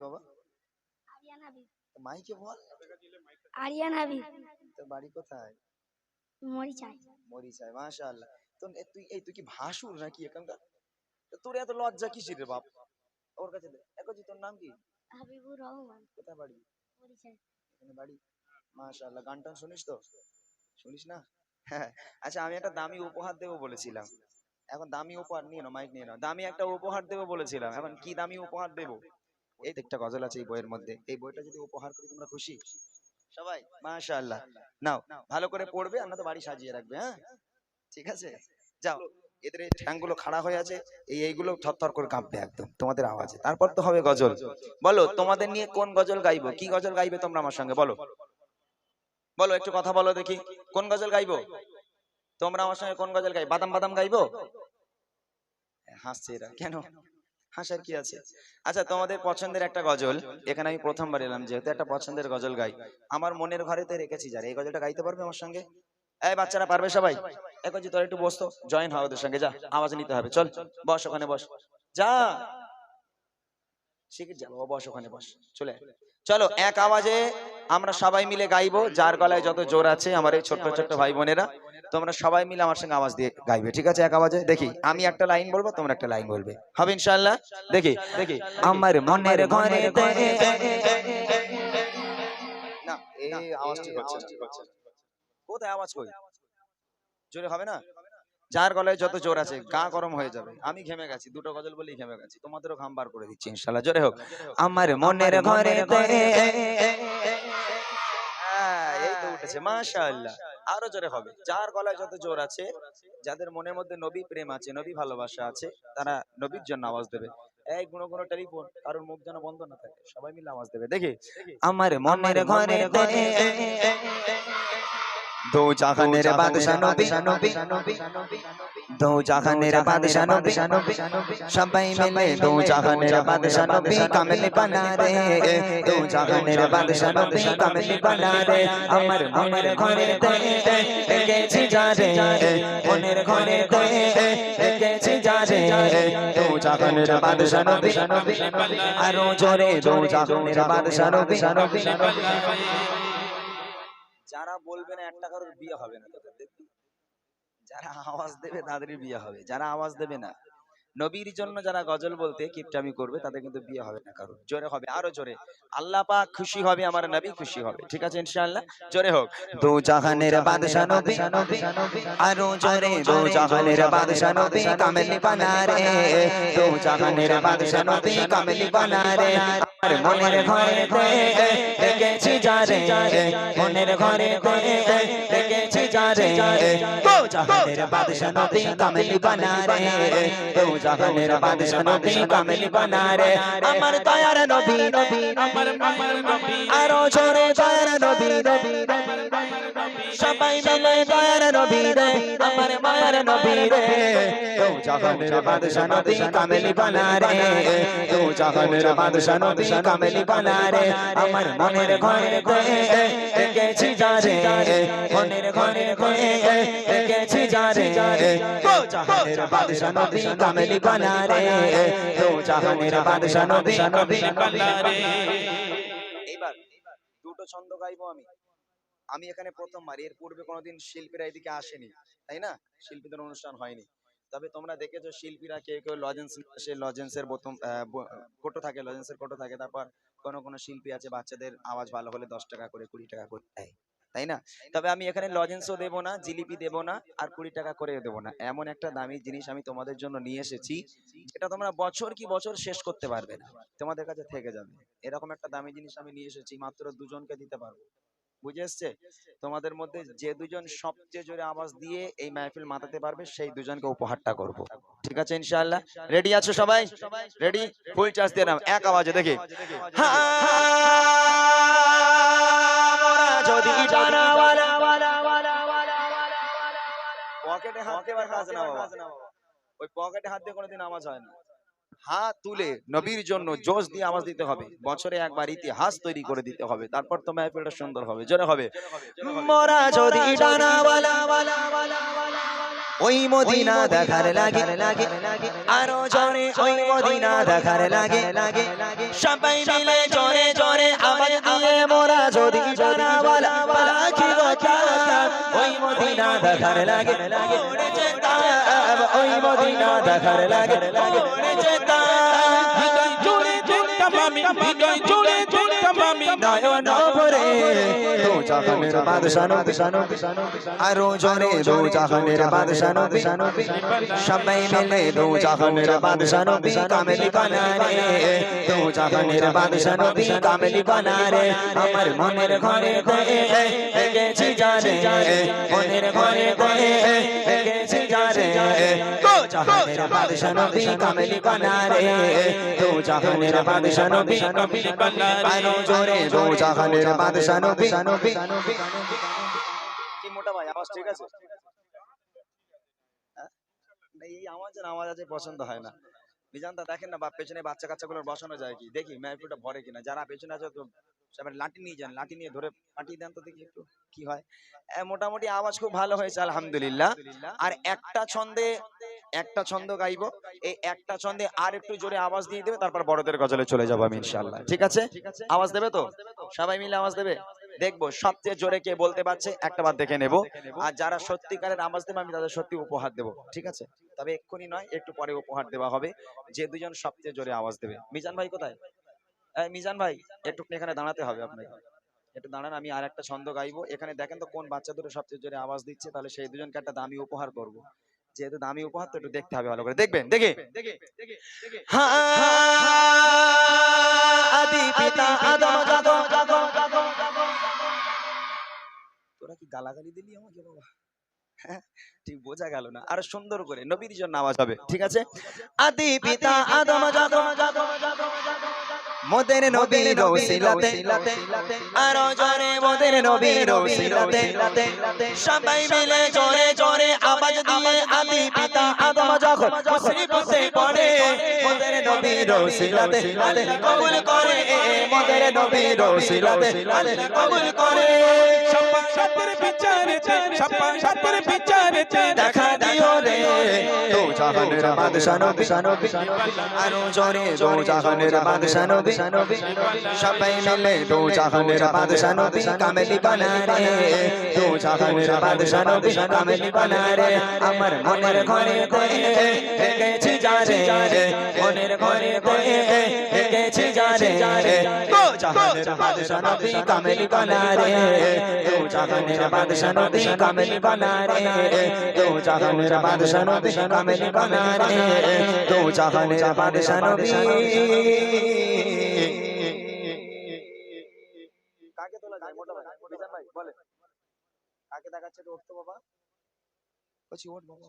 বাবা? আরিয়ান হাবিব। মাইকে বল। আরিয়ান হাবিব। তোর বাড়ি কোথায়? মরিচাই মরিচায় মাশাআল্লাহ। তো তুই এই তুই কি ভাসুর নাকি এখানকার? তোর এত লজ্জা কিসের রে বাপ? ওর কাছে দে। তোর নাম কি? হাবিবুর রহমান। কোথায় বাড়ি? মরিচাই এখানে বাড়ি? মাশাআল্লাহ গান টান শুনিস তো? শুনিস না? হ্যাঁ। আচ্ছা আমি একটা দামি উপহার দেবো বলেছিলাম। এখন দামি উপহার নিয়ে নাও মাইক নিয়ে নাও। দামি একটা উপহার দেবো বলেছিলাম। এখন কি দামি উপহার দেবো? এই তো গজল আছে এই বইয়ের মধ্যে। এই বইটা যদি উপহার করি তোমরা খুশি? সবাই? মাশাআল্লাহ। নাও ভালো করে পড়বে আমরা তো বাড়ি সাজিয়ে রাখবে হ্যাঁ? ঠিক আছে? যাও। এদের এই ঠ্যাংগুলো খাড়া হয়ে আছে এই এইগুলো থরথর করে কাঁপবে একদম তোমাদের আওয়াজে। তারপর তো হবে গজল। বলো তোমাদের নিয়ে কোন গজল গাইবো? কি গজল গাইবে তোমরা আমার সঙ্গে? বলো। বলো একটু কথা বলো দেখি। কোন গজল গাইবো? তোমরা আমার সঙ্গে কোন গজল গাই বাদাম বাদাম গাইবো? হাসছে এরা। কেন? হাসার কি আছে? আচ্ছা তোমাদের পছন্দের একটা গজল। এখানে আমি প্রথমবার এলাম যেহেতু একটা পছন্দের গজল গাই। আমার মনের ঘরেতে রেখেছি যারা। এই গজলটা গাইতে পারবে আমার সঙ্গে? এই বাচ্চারা পারবে সবাই? এখন যে তোরা একটু বসতো। জয়েন হওয়া ওদের সঙ্গে যা। আওয়াজ নিতে হবে। চল বস ওখানে বস। যা। শিখে যা বাবা বস ওখানে বস। চলে চলো এক আওয়াজে আমরা সবাই মিলে গাইবো। যার গলায় যত জোর আছে আমার এই ছোট্ট ছোট্ট ভাই বোনেরা। তোমরা সবাই মিলে আমার সঙ্গে আওয়াজ দিয়ে গাইবে ঠিক আছে এক আওয়াজে? দেখি আমি একটা লাইন বলব তোমরা একটা লাইন বলবে। হবে ইনশাআল্লাহ? দেখি দেখি। আমার মনের ঘরে না এই আওয়াজ হচ্ছে কোথায় আওয়াজ কই? জোরে হবে না? যার গলায় যত জোর আছে গা গরম হয়ে যাবে। আমি ঘেমে গেছি দুটো গজল বলেই ঘেমে গেছি। তোমাদেরও ঘাম বার করে দিচ্ছি ইনশাআল্লাহ। জোরে হোক। আমার মনের ঘরে উঠেছে মাশাআল্লাহ আরও জোরে হবে যার গলায় যত জোর আছে যাদের মনের মধ্যে নবী প্রেম আছে নবী ভালোবাসা আছে তারা নবীর জন্য আওয়াজ দেবে এই গুণ গুণ টেলিফোন কারোর মুখ যেন বন্ধ না থাকে সবাই মিলে আওয়াজ দেবে দেখি আমার মনের ঘরে দো জাহানের বাদশা নবী দো জাহানের বাদশা নবী সবাই মিলে দো জাহানের বাদশা নবী কামলি বানা রে দো জাহানের বাদশা নবী কামলি বানা রে আমার মনের ঘরে গেছি যা রে মনের ঘরে গেছি যা রে দো জাহানের বাদশা নবী আরও জোরে দো জাহানের বাদশা নবী যারা বলবে না একটা কারোর বিয়ে হবে না, তাদের দেখবি? যারা আওয়াজ দেবে তাদেরই বিয়ে হবে, যারা আওয়াজ দেবে না। নবীর জন্য যারা গজল বলতে কিপটামি করবে, তাদের কিন্তু বিয়ে হবে না কারোর। জোরে হবে, আরও জোরে। আল্লাহ পাক খুশি হবে, আমার নবী খুশি হবে। ঠিক আছে ইনশাআল্লাহ? জোরে হোক। দু জাহানের বাদশা নবী, আরও জোরে, দু জাহানের বাদশা নবী, কামেলি বানা রে দু জাহানের বাদশা নবী, কামেলি বানা রে মনের ঘরে দেখেছি যা রে মনের ঘরে দেখেছি যা রে দু জাহানের বাদশা নবী কামেলি বানা রে দু জাহানের বাদশা নবী কামেলি বানা রে আমার দয়ার নবী নবী আমার মায়ের নবী আরও জোরে দয়ার নবী নবী সবাই মিলে দয়ার নবী রে আমার মায়ের নবী রে। দু জাহানের বাদশা নবী কামেলি বানা রে দু জাহানের বাদশা নবী কামেলি বানা রে আমার মনের ঘরে দেখেছি যা রে মনের ঘরে আমি। এখানে প্রথমবার, এর পূর্বে কোনোদিন শিল্পীরা এদিকে আসেনি, তাই না? শিল্পীদের অনুষ্ঠান হয়নি। তবে তোমরা দেখেছ শিল্পীরা কেউ কেউ লজেন্স সে লজেন্সের ব- কোটো থাকে লজেন্সের কোটো থাকে। তারপর কোনো কোনো শিল্পী আছে, বাচ্চাদের আওয়াজ ভালো হলে দশ টাকা করে, কুড়ি টাকা করে দেয়। তাই না? তবে আমি এখানে লজেন্সও দেবো না জিলিপি দেবো না আর কুড়ি টাকা করে দেবো না। এমন একটা দামি জিনিস আমি তোমাদের জন্য নিয়ে এসেছি যেটা তোমরা বছর কি বছর শেষ করতে পারবে না। তোমাদের কাছে থেকে যাবে। এরকম একটা দামি জিনিস আমি নিয়ে এসেছি মাত্র দুজনকে দিতে পারব। বুঝে এসছে তোমাদের মধ্যে যে দুজন সবচেয়ে জোরে আওয়াজ দিয়ে এই মাহফিল মাতাতে পারবে সেই দুজনকে উপহারটা করব ঠিক আছে ইনশাআল্লাহ রেডি আছো সবাই রেডি ফুল চার্জ দিয়ে নাও এক আওয়াজে দেখি পকেটে হাত ওই পকেটে হাত দিয়ে কোনোদিন আওয়াজ হয় না হাত তুলে নবীর জন্য জোশ দিয়ে আওয়াজ দিতে হবে। বছরে একবার ইতিহাস তৈরি করে দিতে হবে। তারপর তো মাহফিলটা সুন্দর হবে। জোরে হবে। মোরা যদি ডানাওয়ালা ওই মদিনা দেখার লাগে লাগে আরও জোরে ওই মদিনা দেখার লাগে। লাগে সবাই মিলে জোরে জোরে আওয়াজ দিয়ে মোরা যদি বলা, পাখি কথা ওই মদিনা দেখার লাগে। লাগে ওই মদিনা দেখার লাগে। লাগে। হৃদয় জুড়ে দেখতাম আমি। হৃদয় জুড়ে আমি নয়ন ভরে দু জাহানের বাদশা নবী আরও জোরে দু জাহানের বাদশা নবী সবাই মিলে দু জাহানের বাদশা নবী কামেলি বানারে দু জাহানের বাদশা নবী কামেলি বানারে আমার মনের ঘরে দে গেছি জানে মনের ঘরে দে গেছি জানে দু জাহানের বাদশা নবী কামেলি বানারে দু জাহানের বাদশা নবী কামেলি বানারে। দু জাহানের বাদশা নবী। কি মোটা ভাই আওয়াজ ঠিক আছে? হ্যাঁ? এই আওয়াজের আওয়াজ আছে পছন্দ হয় না। নিজানদা দেখেন না বা পেছনে বাচ্চা কাচ্চাগুলোর বসানো যায় কি? দেখি মেহফিলটা ভরে কিনা। যারা পেছনে আছে তো লাঠি নিয়ে যান লাঠি নিয়ে ধরে পাঠিয়ে দেন তো দেখি একটু কি হয়। মোটামুটি আওয়াজ খুব ভালো হয়েছে আলহামদুলিল্লাহ। আর একটা ছন্দে একটা ছন্দ গাইবো এই একটা ছন্দে আর একটু জোরে আওয়াজ দিয়ে দেবে তারপর বড়দের গজলে চলে যাব আমি ইনশাআল্লাহ। ঠিক আছে? আওয়াজ দেবে তো? সবাই মিলে আওয়াজ দেবে? দেখব সবচেয়ে জোরে কে বলতে পারছে একটা বার দেখে নেব। আর যারা সত্যিকারের আওয়াজ দেবে আমি তাদের সত্যি উপহার দেবো। ঠিক আছে? তবে এক্ষুনি নয় একটু পরে উপহার দেওয়া হবে। যে দুজন সবচেয়ে জোরে আওয়াজ দেবে। মিজান ভাই কোথায়? মিজান ভাই একটু এখানে দাঁড়াতে হবে আপনাকে। একটু দাঁড়ান আমি আর একটা ছন্দ গাইবো। এখানে দেখেন তো কোন বাচ্চা দুটো সবচেয়ে জোরে আওয়াজ দিচ্ছে তাহলে সেই দুজনকে একটা দামি উপহার করব। যেহেতু দামি উপহার তো একটু দেখতে হবে ভালো করে দেখবেন দেখে জাগো তোরা কি গালাগালি দিলি আমাকে বাবা হ্যাঁ, ঠিক বোঝা গেল না আর সুন্দর করে নবীর জন্য আওয়াজ হবে ঠিক আছে আদি পিতা আদম জাগো মোদের নবী রসিলাতে আরও জোরে মোদের নবী রসিলাতে সবাই মিলে জোরে জোরে আওয়াজ দিয়ে আদি পিতা আদম যখন মুসিবতে পড়ে মোদের নবী রসিলাতে কবুল করে মোদের নবী রসিলাতে আল্লাহ কবুল করে। সপ্পা সাতের বিচারেতে সপ্পা সাতের বিচারেতে দেখা দিও রে। জাহানের বাদশা নবী আরও জোরে দো জাহানের বাদশা নবী সবাই মিলে দো জাহানের বাদশা নবী কামেলি বানারে দো জাহানের বাদশা নবী কামেলি বানারে আমার মনের ঘরে দে গেছি যারে। মনের ঘরে দে গেছি যারে। দো জাহানের বাদশা নবী কামেলি বানারে। দো জাহানের বাদশা নবী কামেলি বানারে। দো জাহানের বাদশা নবী কামেলি বানারে দো জাহানের বাদশা নবী কাকে তোলা যায় মোটা ভাই ভাই বলে কাকে দেখাচ্ছে তো বাবা বলছি ওঠ বাবা।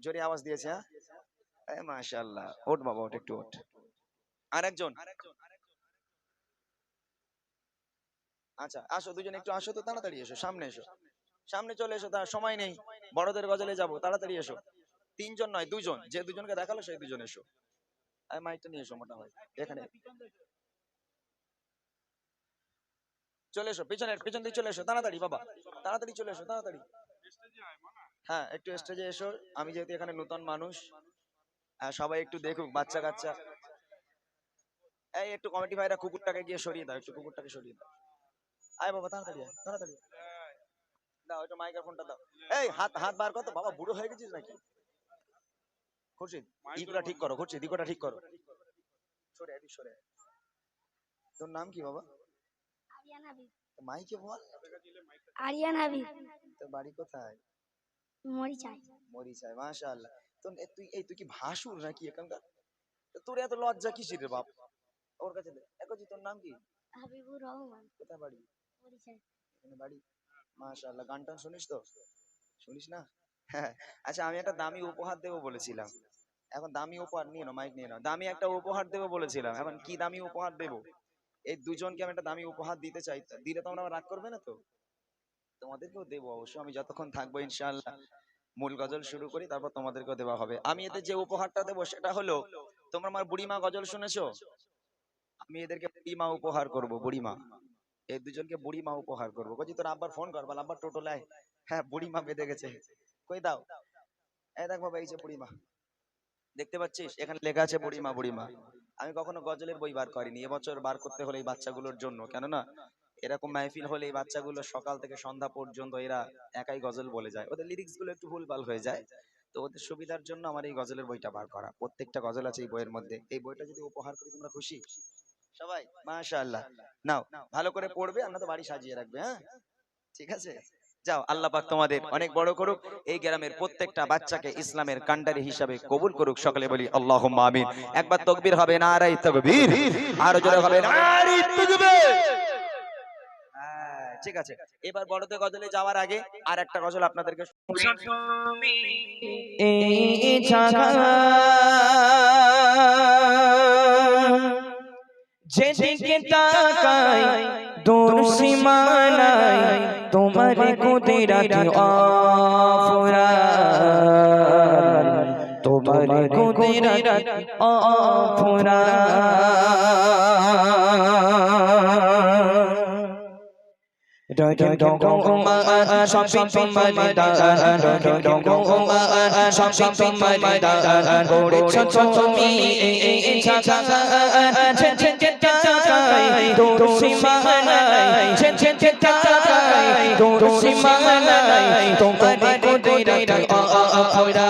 জোরে আওয়াজ দিয়েছে হ্যাঁ মাশাআল্লাহ ওঠ বাবা ওঠ একটু ওঠ আরেকজন আচ্ছা আসো দুজন একটু আসো তো, তাড়াতাড়ি এসো, সামনে এসো সামনে চলে এসো তার সময় নেই বড়দের গজলে যাব, তাড়াতাড়ি এসো তিনজন নয় দুজন। যে দুজনকে দেখাল সেই দুজন এসো। আয় মাইকটা নিয়ে এসো মোটা ভাই এখানে। চলে এসো পিছনে পিছন দিয়ে চলে এসো তাড়াতাড়ি বাবা। তাড়াতাড়ি চলে এসো তাড়াতাড়ি। হ্যাঁ একটু স্টেজে এসো। আমি যেহেতু এখানে নতুন মানুষ হ্যাঁ, সবাই একটু দেখুক বাচ্চা কাচ্চা। এই একটু কমিটি ভাইরা কুকুরটাকে গিয়ে সরিয়ে দাও একটু কুকুরটাকে সরিয়ে দাও। আয় বাবা তাড়াতাড়ি তাড়াতাড়ি। দাও একটু মাইক্রোফোনটা দাও। এই হাত হাত বার কর তো বাবা বুড়ো হয়ে গেছিস নাকি? খুরশিদ ইগুলা ঠিক করো খুরশিদ ইগোটা ঠিক করো। সরে এদিক সরে। তোর নাম কি বাবা? আরিয়ান হাবিব। মাইকে বল। আরিয়ান হাবিব। তোর বাড়ি কোথায়? মরিচাই মরিচায় মাশাআল্লাহ। তো তুই এই তুই কি ভাসুর নাকি এখানকার? তোর এত লজ্জা কিসের রে বাপ? ওর কাছে দে। একজি তোর নাম কি? হাবিবুর রহমান। কোথায় বাড়ি? মরিচাই বাড়ি? মাশাআল্লাহ গান টান শুনিস তো? শুনিস না? হ্যাঁ আচ্ছা আমি একটা দামি উপহার দেবো বলেছিলাম। এখন দামি উপহার নিয়ে নাও মাইক নিয়ে নাও। দামি একটা উপহার দেবো বলেছিলাম। এখন কি দামি উপহার দেবো? এই দুজনকে আমি একটা দামি উপহার দিতে চাই। দিলে তোমরা রাগ করবে না তো? তোমাদেরকেও দেবো অবশ্য আমি যতক্ষণ থাকব ইনশাআল্লাহ। মূল গজল শুরু করি, তারপর তোমাদেরকেও দেওয়া হবে। আমি এদের যে উপহারটা দেবো, সেটা হলো, তোমরা আমার বুড়িমা গজল শুনেছো? আমি এদেরকে বুড়িমা উপহার করব, বুড়িমা। এই দুজনকে বুড়িমা উপহার করব। বলছি তোর আব্বার ফোন কর, বল আব্বার টোটো লাই। হ্যাঁ বুড়িমা বেঁধে গেছে। কই দাও? এই দেখ বাবা, এই যে বুড়িমা। দেখতে পাচ্ছিস? এখানে লেখা আছে বুড়িমা বুড়িমা। আমি কখনো গজলের বই বার করিনি। এবছর বার করতে হলে এই বাচ্চাগুলোর জন্য, কেননা এরকম মাহফিল হলে এই বাচ্চাগুলো সকাল থেকে সন্ধ্যা পর্যন্ত এরা একাই গজল বলে যায়। ওদের লিরিক্সগুলো একটু ভুলভাল হয়ে যায়। তো ওদের সুবিধার জন্য আমার এই গজলের বইটা বার করা। প্রত্যেকটা গজল আছে এই বইয়ের মধ্যে। এই বইটা যদি উপহার করি, তোমরা খুশি? সবাই? মাশাআল্লাহ। নাও, ভালো করে পড়বে আমরা তো বাড়ি সাজিয়ে রাখবে হ্যাঁ? ঠিক আছে? যাও, আল্লাহ পাক তোমাদের অনেক বড় করুক। এই গ্রামের প্রত্যেকটা বাচ্চাকে ইসলামের কান্ডারি হিসাবে কবুল করুক, সকলে বলি আল্লাহ আমিন। একবার তকবির হবে নারাই তকবির। আরও জোরে হবে না হ্যাঁ, ঠিক আছে। এবার বড়তে গজলে যাওয়ার আগে আর একটা গজল আপনাদেরকে যেদিকে তাকাই তোর সীমানায় তোমার কুদিরাতি অফুরান তোমার কুদিরাতি অফুরান Dogging dog on my shopping from my dad, dogging dog on my shopping from my dad, and hold it to me, cha cha cha cha cha cha তাকাই তোর সীমানাই ছে ছে ছে তাকাই তোর সীমানাই তোমার কোদরে আ আ আ পড়া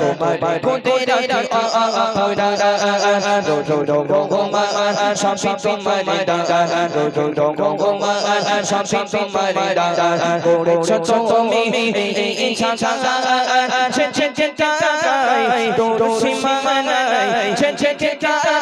তোমার কোদরে আ আ আ পড়া দো দো দো গো গো মা সব সব তোমার দাদা দো দো দো গো গো মা সব সব তোমার দাদা গোরে ছোট তুমি এই ইচ্ছা ছাড়া ছে ছে ছে তাকাই তোর সীমানাই ছে ছে ছে তাকাই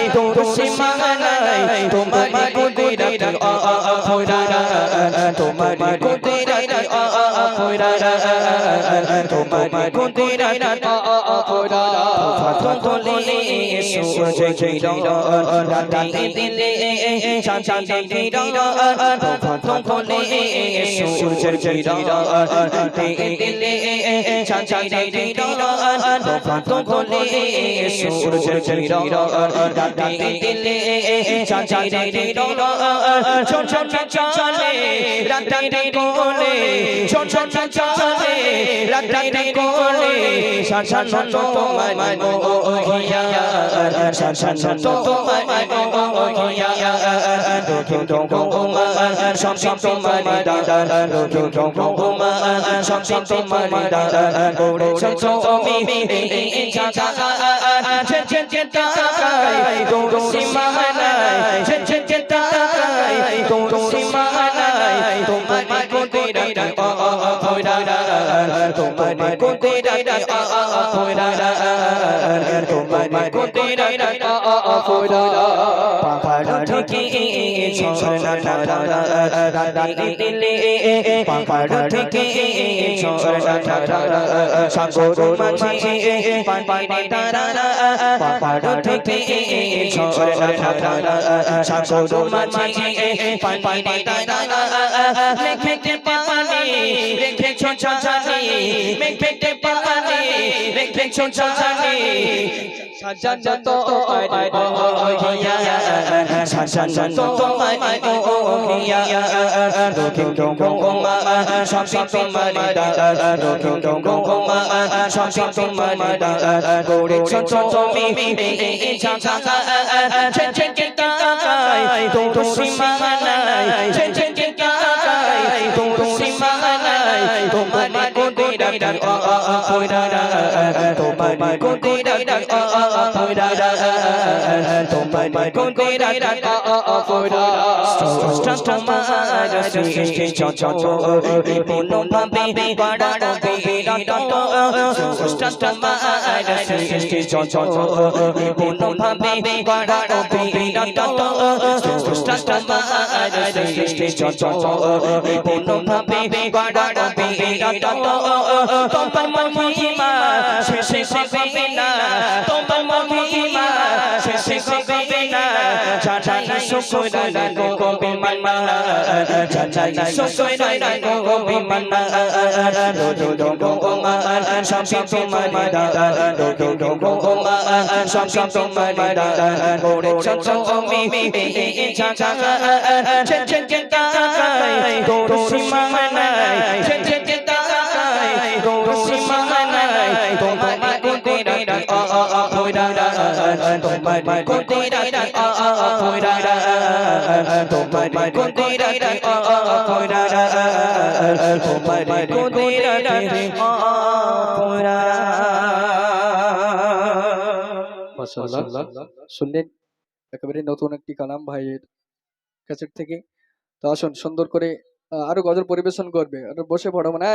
নাই তোর সীমা নাই তোমার কুদিরাত অপরারা তোমার কুদিরাত অপরারা তোমার কুদিরাত অপরারা ফাতলি সুজে জিরা রাতে দিলে শান্তি জিরা ফাতলি সুজে জিরা রাতে দিলে শান্তি জিরা ফাতলি সুজে জিরা ডাকতে গেলে চাচা রে রে ছোট চলে রাতাটি কোলে ছোট ছোট চলে রাতাটি কোলে শাসন তো তোমায় মানো ও হিয়া শাসন তো তোমায় মানো ও হিয়া তো তো তো গো মা সব সব তোমায় দাদা তো তো তো গো মা সব সব তোমায় দাদা গোড়ে ছোট ছোট মি চা চা chen chen chen ta kai do do si ma nai chen chen chen ta kai do do in my Shimahara. কুদিরাতে আহরা তোমার কুদিরাতে আহরা তোমার কুদিরাতে আহরা পাহাড় থেকে সোনা রাতে দিলে পাহাড় থেকে সোনা সাগর মাঝে পানি তারা পাহাড় থেকে সোনা সাগর মাঝে পানি তারা লিখে সাজানে মেঘেটে পালানে রেখেছো সাজানে সাজানো তো আরে ওহিয়া সাজানো তো আরে ওহিয়া রোকে কেউ কেউ ওমা সবই তোমার দাদার রোকে কেউ কেউ ওমা সবই তোমার দাদার করেছ তুমি এই সাজানা ছেন ছেন কে তাকায় তো সীমা নাই ছেন ছেন ডাক ডাক ও ও ও কই ডাক ডাক তোমার কোন কই ডাক ডাক ও ও ও কই ডাক ডাক তোমার কোন কই ডাক ডাক ও ও ও কই ডাক স্ট্রাস তোমার শ্রী চ চ চ এই বলো ভাবে বড় কই ডাক ও স্ট্রাস তোমার শ্রী চ চ চ এই বলো ভাবে বড় কই ডাক ও স্ট্রাস তোমার শ্রী চ চ চ এই বলো ভাবে বড় কই ডাক ও তোমার মহিমা শেষে হবে না তোমার মহিমা শেষে হবে না চাচাই শুকরানা গো বিমানা চাচাই শুকরানা গো বিমানা দো দো দো গো গো মা সব তোমার দা দো দো দো গো গো মা সব তোমার দা গোরে চচো মি মি চাচা চে চে চে তাই তোর সীমা নাই চে চে চে শুনলেন একেবারে নতুন একটি কালাম ভাইয়ের ক্যাসেট থেকে। তো আসুন, সুন্দর করে আরও গজল পরিবেশন করবে। আর বসে পড়ো মানে